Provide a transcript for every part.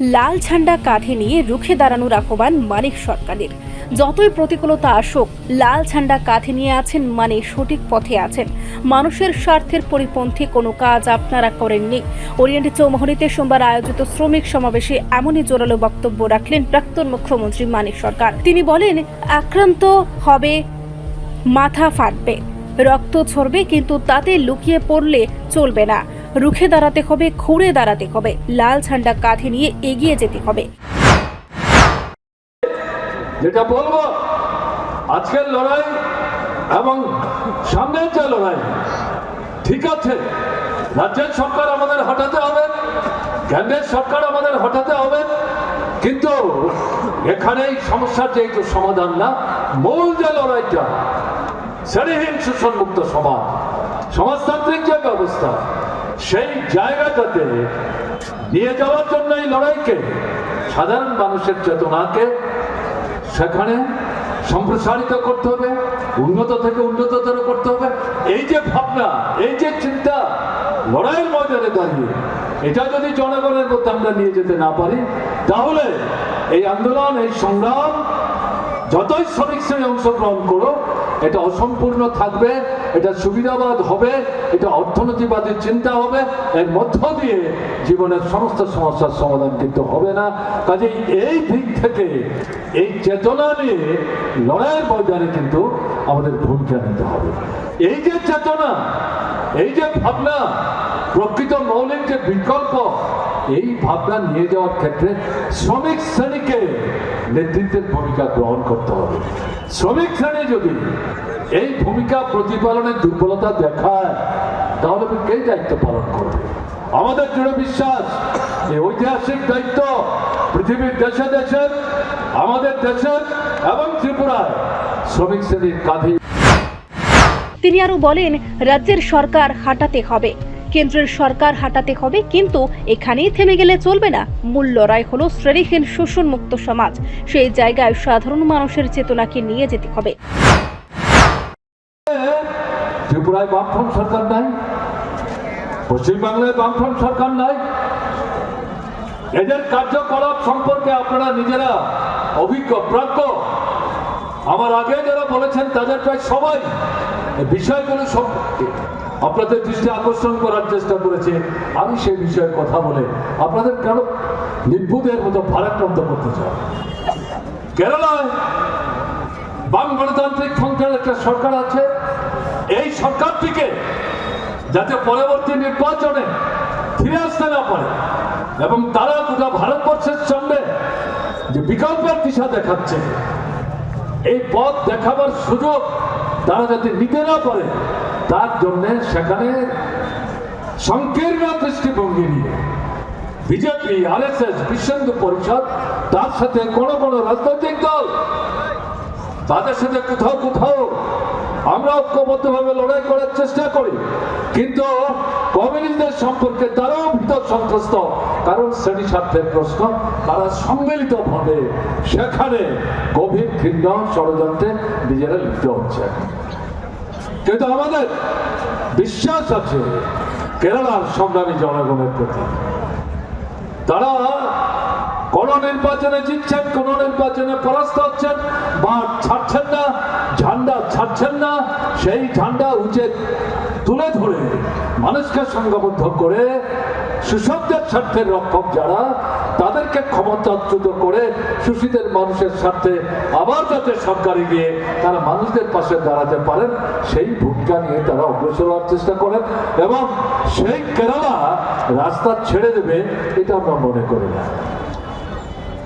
লাল ঝান্ডা কাঁধে নিয়ে রুখে দাঁড়ানোর আহ্বান মানিক সরকারের। যতই প্রতিকূলতা আসুক, লাল ঝান্ডা কাঁধে নিয়ে আছেন মানে সঠিক পথে আছেন। মানুষের স্বার্থের পরিপন্থী কোনো কাজ আপনারা করেননি। ওরিয়েন্ট চৌমহনীতে সোমবার আয়োজিত শ্রমিক সমাবেশে এমনই জোরালো বক্তব্য রাখলেন প্রাক্তন মুখ্যমন্ত্রী মানিক সরকার। তিনি বলেন, আক্রান্ত হবে, মাথা ফাটবে। রক্ত ছড়বে কিন্তু তাতে লুকিয়ে পড়লে চলবে না। রুখে দাঁড়াতে হবে, খুঁড়ে দাঁড়াতে হবে। লাল ঝান্ডা কাঁধে নিয়ে এগিয়ে যেতে হবে। যেটা বলব, আজকের লড়াই এবং সামনের যে লড়াই, ঠিক আছে, রাজ্যের সরকার আমাদের হটাতে হবে, কেন্দ্রের সরকার আমাদের হটাতে হবে, কিন্তু এখানে সমস্যার যে সমাধান না, মূল যে লড়াইটা, শ্রেণীহীন শোষণমুক্ত সমাজ। সমাজতান্ত্রিক যে ব্যবস্থা, সেই জায়গাটাতে নিয়ে যাওয়ার জন্য এই লড়াইকে, সাধারণ মানুষের চেতনাকে সেখানে সম্প্রসারিত করতে হবে, উন্নত থেকে উন্নততর করতে হবে। এই যে ভাবনা, এই যে চিন্তা, লড়াইয়ের ময়দানে দাঁড়িয়ে, এটা যদি জনগণের মধ্যে আমরা নিয়ে যেতে না পারি, তাহলে এই আন্দোলন, এই সংগ্রাম, যতই শ্রমিক শ্রেণি অংশগ্রহণ করো এটা অসম্পূর্ণ থাকবে। এটা সুবিধাবাদ হবে, এটা অর্থনীতিবাদী চিন্তা হবে, এর মধ্য দিয়ে জীবনের সমস্ত সমস্যার সমাধান কিন্তু হবে না। কাজে এই দিক থেকে, এই চেতনা নিয়ে লড়াইয়ের ময়দানে কিন্তু আমাদের ভূমিকা নিতে হবে। এই যে চেতনা, এই যে ভাবনা, প্রকৃত মৌলিক যে বিকল্প ভাবনা নিয়ে যাওয়ার ক্ষেত্রে শ্রমিক শ্রেণীকে নেতৃত্বের ভূমিকা গ্রহণ করতে হবে। শ্রমিক শ্রেণি যদি এই ভূমিকা প্রতিপালনের দুর্বলতা দেখায়, তাহলে কে দায়িত্ব পালন করবে? আমাদের দৃঢ় বিশ্বাস এই ঐতিহাসিক দায়িত্ব পৃথিবীর দেশে দেশে আমাদের দেশের এবং ত্রিপুরায় শ্রমিক শ্রেণির কাঁধে। তিনি আরও বলেন, রাজ্যের সরকার হাঁটাতে হবে। কেন্দ্রের সরকার হাঁটাতে হবে, কিন্তু এখানেই থেমে গেলে চলবে না। মূল লড়াই হলো শ্রেণীহীন শোষণমুক্ত সমাজ। সেই জায়গায় সাধারণ মানুষের চেতনাকে নিয়ে যেতে হবে। ত্রিপুরায় বামফ্রন্ট সরকার নাই, পশ্চিমবাংলায় বামফ্রন্ট সরকার নাই। এদের কার্যকলাপ সম্পর্কে আপনারা নিজেরা অভিজ্ঞ, প্রাজ্ঞ। আমার আগে যারা বলেছেন, তাদের প্রায় সবাই বিষয়গুলো সম্পর্কে আপনাদের দৃষ্টি আকর্ষণ করার চেষ্টা করেছে। আমি সেই বিষয়ে কথা বলে আপনাদের কেন নির্বুধের মতো ভারাক্রান্ত করতে চাই? কেরালায় বাম গণতান্ত্রিক ফ্রন্টের একটা সরকার আছে। এই সরকারটিকে যাতে পরবর্তী নির্বাচনে ফিরে আসতে না পারে এবং তারা গোটা ভারতবর্ষের সামনে যে বিকল্পের দিশা দেখাচ্ছে, এই পথ দেখাবার সুযোগ তারা যাতে নিতে না পারে তার জন্য সেখানে সংকীর্ণ দৃষ্টিভঙ্গি নিয়ে বিজেপি আর এস এস বিশ্বন্দু পরিষদ, তার সাথে কোনো কোনো রাজনৈতিক দল, তাদের সাথে কোথাও কোথাও আমরা ঐক্যবদ্ধভাবে লড়াই করার চেষ্টা করি। কিন্তু কমিউনিস্টদের সম্পর্কে তারাও ভিতর সন্ত্রস্ত, কারণ শ্রেণি স্বার্থের প্রশ্ন, তারা সম্মিলিত সম্মিলিতভাবে সেখানে গভীর ভিন্ন ষড়যন্ত্রে নিজেরা লিপ্ত হচ্ছে। কিন্তু আমাদের বিশ্বাস আছে, কেরালার সংগ্রামী জনগণের প্রতি। তারা কোন নির্বাচনে জিতছেন, কোন নির্বাচনে পরাস্ত হচ্ছেন বা ছাড়ছেন না, ঝান্ডা ছাড়ছেন না, সেই ঝান্ডা উঁচে তুলে ধরে মানুষকে সংঘবদ্ধ করে সুশব্দের স্বার্থের রক্ষক যারা, তাদেরকে ক্ষমতাচ্যুত করে শোষিতের মানুষের স্বার্থে আবার যাতে সরকারে গিয়ে তারা মানুষদের পাশে দাঁড়াতে পারেন, সেই ভূমিকা নিয়ে তারা অগ্রসর হওয়ার চেষ্টা করেন এবং সেই কেরালা রাস্তা ছেড়ে দেবে এটা আমরা মনে করি না।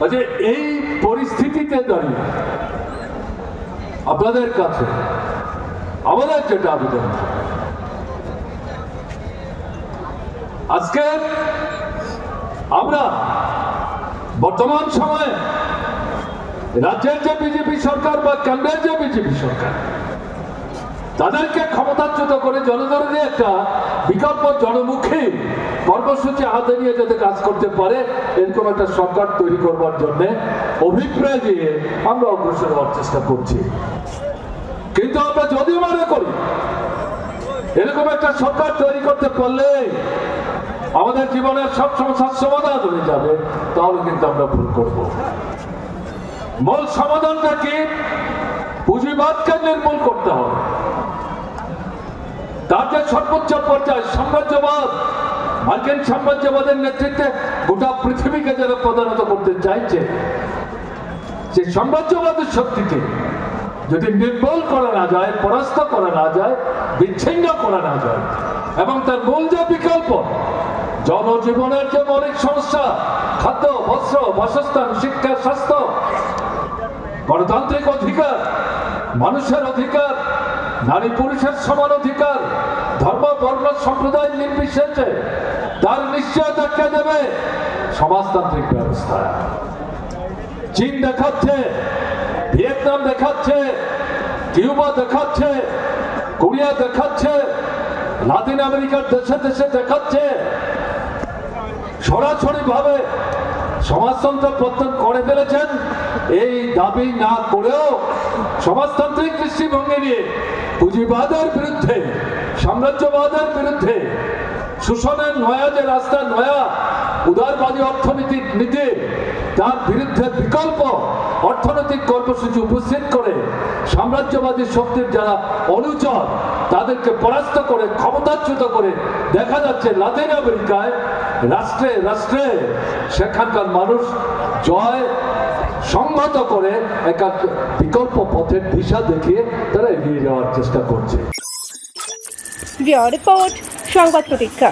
কাজে এই পরিস্থিতিতে দাঁড়িয়ে আপনাদের কাছে আমাদের যেটা আবেদন আজকে আমরা বর্তমান সময়ে রাজ্যের যে বিজেপি সরকার বা কেন্দ্রের যে বিজেপি সরকার, তাদেরকে ক্ষমতাচ্যুত করে জনগণের একটা বিকল্প জনমুখী কর্মসূচি হাতে নিয়ে যাতে কাজ করতে পারে এরকম একটা সরকার তৈরি করবার জন্য অভিপ্রায় দিয়ে আমরা অগ্রসর হওয়ার চেষ্টা করছি। কিন্তু আমরা যদি মনে করি, এরকম একটা সরকার তৈরি করতে পারলে আমাদের জীবনের সব সমস্যার সমাধান হয়ে যাবে, তাহলে কিন্তু আমরা ভুল করব। মূল সমাধানটা কি? পুঁজিবাদকে নির্মূল করতে হবে। তার যে সর্বোচ্চ পর্যায়ে, সাম্রাজ্যবাদ, মার্কিন সাম্রাজ্যবাদের নেতৃত্বে গোটা পৃথিবীকে যারা প্রধানত করতে চাইছে যে সাম্রাজ্যবাদের শক্তিকে যদি নির্মূল করা না যায়, পরাস্ত করা না যায়, বিচ্ছিন্ন করা না যায়, এবং তার মূল যে বিকল্প জনজীবনের যে মৌলিক সমস্যা, খাদ্য, বস্ত্র, বাসস্থান, শিক্ষা, স্বাস্থ্য, গণতান্ত্রিক অধিকার, মানুষের অধিকার, নারী পুরুষের সমান অধিকার, ধর্ম, বর্ণ, সম্প্রদায় নির্বিশেষে তার নিশ্চয়তা দেবে সমাজতান্ত্রিক ব্যবস্থা। চীন দেখাচ্ছে, ভিয়েতনাম দেখাচ্ছে, কিউবা দেখাচ্ছে, কোরিয়া দেখাচ্ছে, লাতিন আমেরিকার দেশে দেশে দেখাচ্ছে সরাসরি ভাবে সমাজতন্ত্র প্রত্যান করে ফেলেছেন। এই দাবি না করেও সমাজতান্ত্রিক দৃষ্টিভঙ্গি নিয়ে পুঁজিবাদের বিরুদ্ধে, সাম্রাজ্যবাদের বিরুদ্ধে, শোষণের নয়া যে রাস্তা, নয়া উদারবাদী অর্থনৈতিক নীতি, তার বিরুদ্ধে বিকল্প অর্থনৈতিক কর্মসূচি উপস্থিত করে সাম্রাজ্যবাদী শক্তির যারা অনুচর, তাদেরকে পরাস্ত করে, ক্ষমতাচ্যুত করে দেখা যাচ্ছে লাতিন আমেরিকায়, রাষ্ট্রে রাষ্ট্রে সেখানকার মানুষ জয় সংহত করে একটা বিকল্প পথের দিশা দেখিয়ে তারা এগিয়ে যাওয়ার চেষ্টা করছে। রিপোর্ট, সংবাদ প্রতীক্ষা।